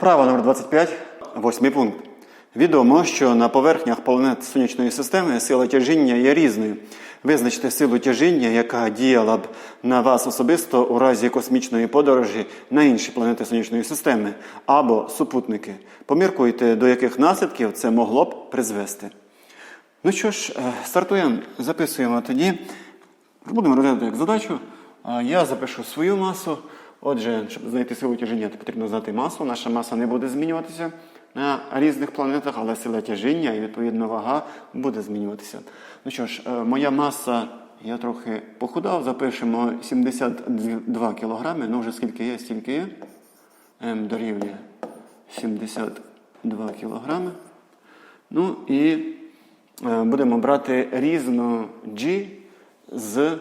Вправа номер 25, восьмий пункт. Відомо, що на поверхнях планет Сонячної системи сила тяжіння є різною. Визначте силу тяжіння, яка діяла б на вас особисто у разі космічної подорожі на інші планети Сонячної системи або супутники. Поміркуйте, до яких наслідків це могло б призвести. Ну що ж, е, стартуємо, записуємо тоді. Будемо розглядати як задачу. Я запишу свою масу. Отже, щоб знайти силу тяжіння, потрібно знати масу. Наша маса не буде змінюватися на різних планетах, але сила тяжіння і відповідно вага буде змінюватися. Ну що ж, е, моя маса, я трохи похудав, запишемо 72 кілограми. Ну вже скільки є, стільки є. М дорівнює 72 кілограми. Ну і е, будемо брати різну G з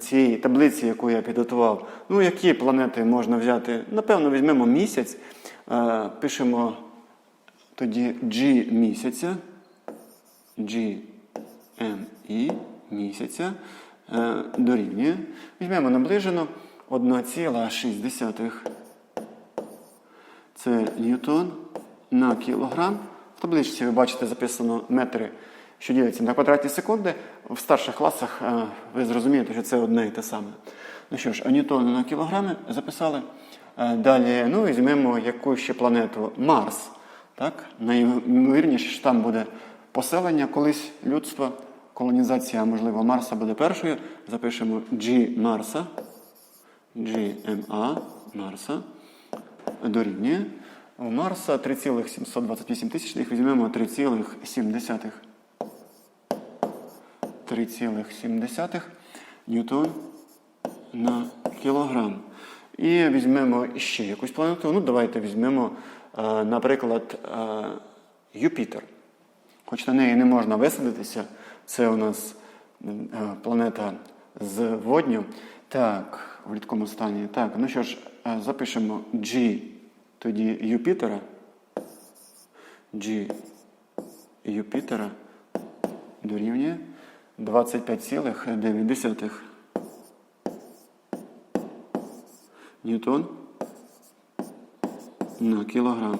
цієї таблиці, яку я підготував. Ну, які планети можна взяти? Напевно, візьмемо місяць. Е, Пишемо тоді G місяця. G I місяця е, дорівнює. Візьмемо наближено 1,6 це ньютон на кілограм. В табличці ви бачите записано метри, що діляться на квадратні секунди. В старших класах е, ви зрозумієте, що це одне і те саме. Ну що ж, а ньютон на кілограми записали. Е, Далі ну, візьмемо яку ще планету Марс. Так? Найімовірніше, що там буде поселення колись людства. Колонізація, можливо, Марса буде першою. Запишемо G Марса. GMA Марса дорівнює. У Марса 3,728 тисячних, візьмемо 3,7. 3,7 ньютон на кілограм. І візьмемо ще якусь планету. Ну, давайте візьмемо, е, наприклад, е, Юпітер. Хоч на неї не можна висадитися, це у нас е, планета з водню. Так, в рідкому стані. Так, ну що ж, запишемо G тоді Юпітера. G Юпітера дорівнює 25,9 ньютон на кілограм.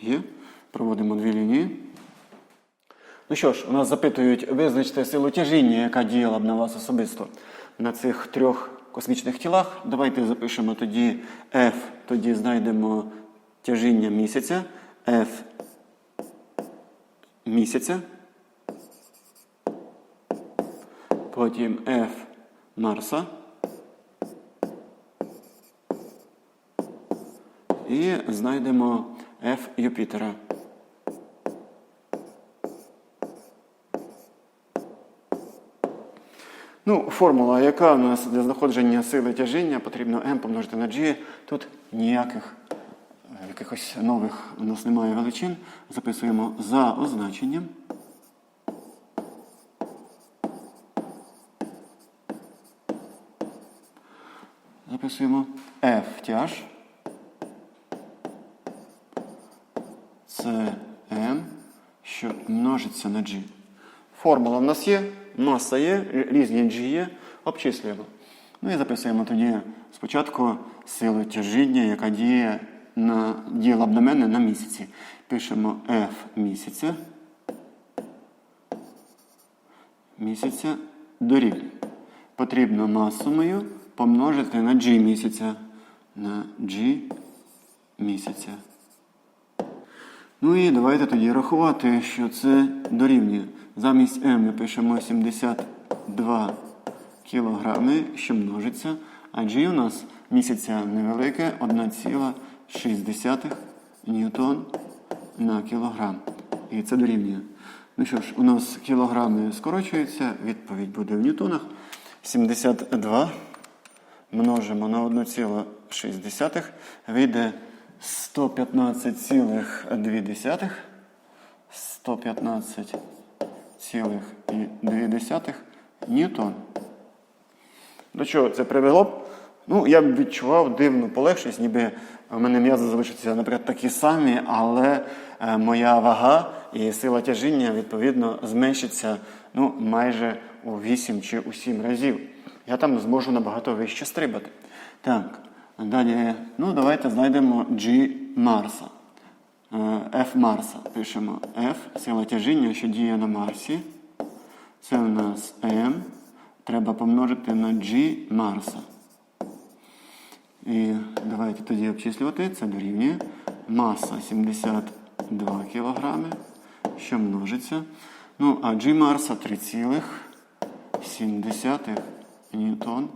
Є. Проводимо дві лінії. Ну що ж, у нас запитують визначте силу тяжіння, яка діяла б на вас особисто на цих трьох космічних тілах. Давайте запишемо тоді F, тоді знайдемо тяжіння місяця, F місяця. Потім F Марса. І знайдемо F Юпітера. Ну, формула, яка у нас для знаходження сили тяжіння, потрібно m помножити на g. Тут ніяких е, якихось нових у нас немає величин. Записуємо за означенням. Записуємо F тяж. Це m, що множиться на g. Формула в нас є, маса є, різні G є, обчислюємо. Ну і записуємо тоді спочатку силу тяжіння, яка діє на, діяла б на мене на місяці. Пишемо F місяця. Місяця дорівнює. Потрібно масу мою помножити на G місяця. На G місяця. Ну і давайте тоді рахувати, що це дорівнює. Замість m ми пишемо 72 кілограми, що множиться. А G у нас місяця невелике 1,6 ньютон на кілограм. І це дорівнює. Ну що ж, у нас кілограми скорочуються, відповідь буде в ньютонах. 72 множимо на 1,6, вийде 115,2. 115,2 ньютон. До чого це привело б? Ну, я б відчував дивну полегшість, ніби в мене м'язи залишаться, наприклад, такі самі, але е, моя вага і сила тяжіння, відповідно, зменшиться ну, майже у 8 чи у 7 разів. Я там зможу набагато вище стрибати. Так, Далі, ну давайте знайдемо G Марса. Е, F Марса. Пишемо F, сила тяжіння, що діє на Марсі. Це у нас M. Треба помножити на G Марса. І давайте тоді обчислювати. Це дорівнює. Маса 72 кг, що множиться. Ну, а G Марса 3,7 ньютон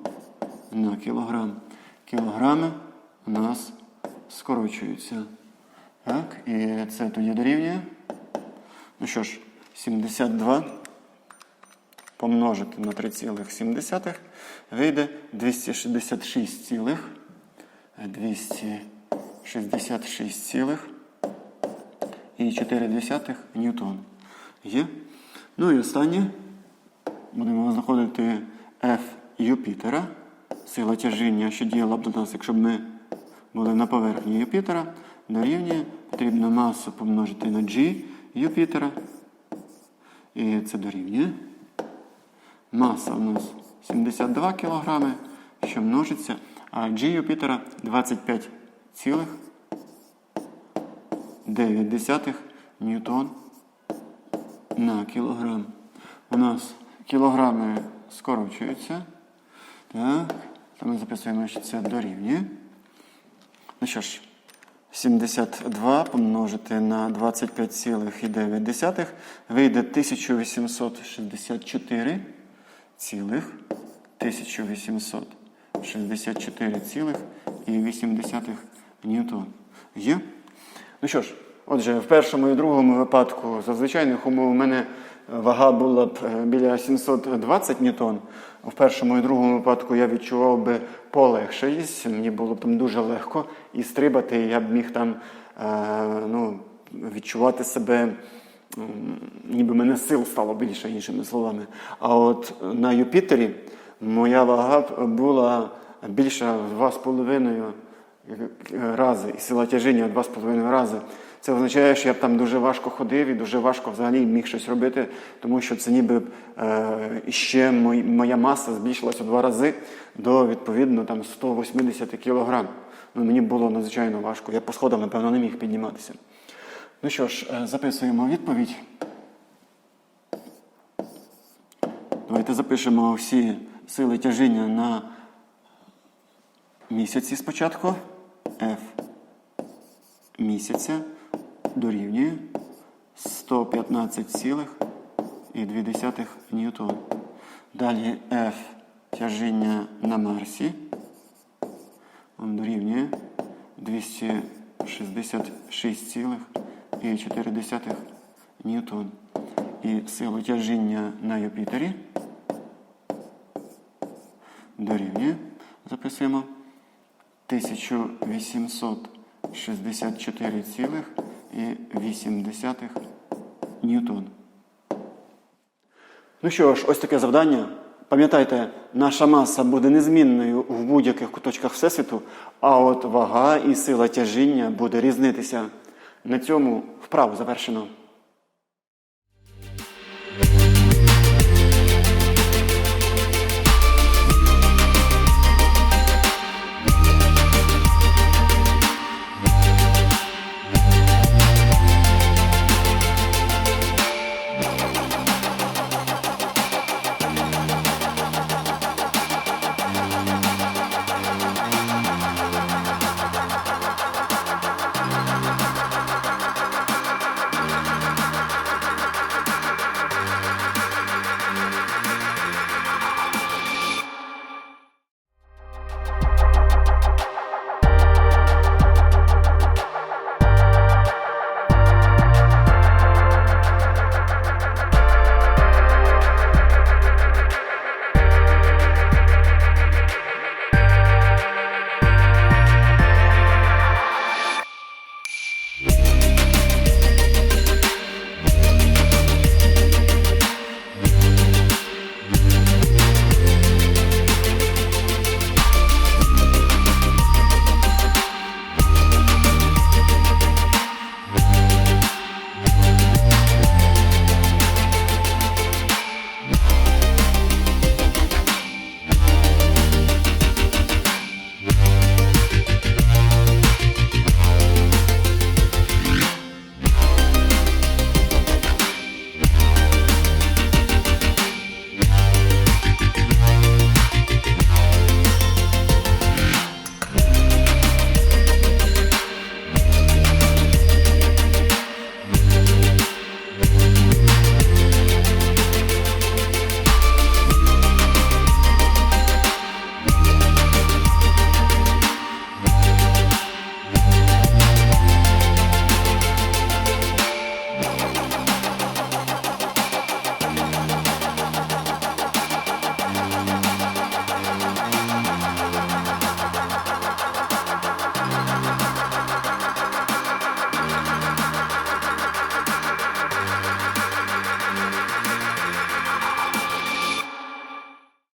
на кілограм. Кілограми у нас скорочуються. Так, і це тоді дорівнює. Ну що ж, 72 помножити на 3,7 вийде 266 цілих. 266 і 4 ньютон. Є. Ну і останнє. Будемо знаходити F Юпітера. Сила тяжіння, що діяла б до нас, якщо б ми були на поверхні Юпітера, дорівнює. Потрібно масу помножити на G Юпітера. І це дорівнює. Маса у нас 72 кг, що множиться, а G Юпітера 25,9 ньютон на кілограм. У нас кілограми скорочуються. Так, то ми записуємо, що це дорівнює. Ну що ж, 72 помножити на 25,9 вийде 1864 цілих 1864,8 ньютон. Є? Ну що ж, отже, в першому і другому випадку за звичайних умов у мене вага була б е, біля 720 ньютон. В першому і другому випадку я відчував би полегшість, мені було б там дуже легко і стрибати, я б міг там е, ну, відчувати себе. Ніби мене сил стало більше, іншими словами. А от на Юпітері моя вага була більша в 2,5 рази, і сила тяжіння в 2,5 рази. Це означає, що я б там дуже важко ходив і дуже важко взагалі міг щось робити, тому що це ніби е, ще моя маса збільшилася два рази до відповідно там 180 кг. Ну, мені було надзвичайно важко. Я по сходам, напевно, не міг підніматися. Ну що ж, е, записуємо відповідь. Давайте запишемо всі сили тяжіння на місяці спочатку. F місяця дорівнює 115,2 ньютон. Далі F тяжіння на Марсі. Он дорівнює 266,4 ньютон. І силу тяжіння на Юпітері дорівнює, записуємо, 1864,8 ньютон. Ну що ж, ось таке завдання. Пам'ятайте, наша маса буде незмінною в будь-яких куточках Всесвіту, а от вага і сила тяжіння буде різнитися. На цьому вправу завершено.